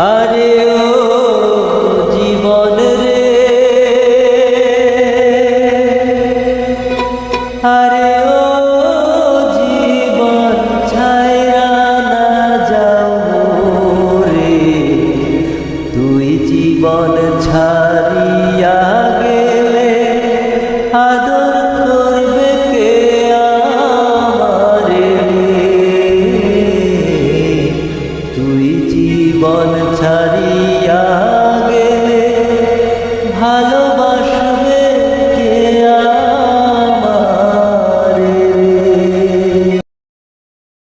আরে ও জীবন রে। আরে ও জীবন ছায়া না যাও রে। তুই জীবন ছাড়িয়া জীবন ছাড়িয়া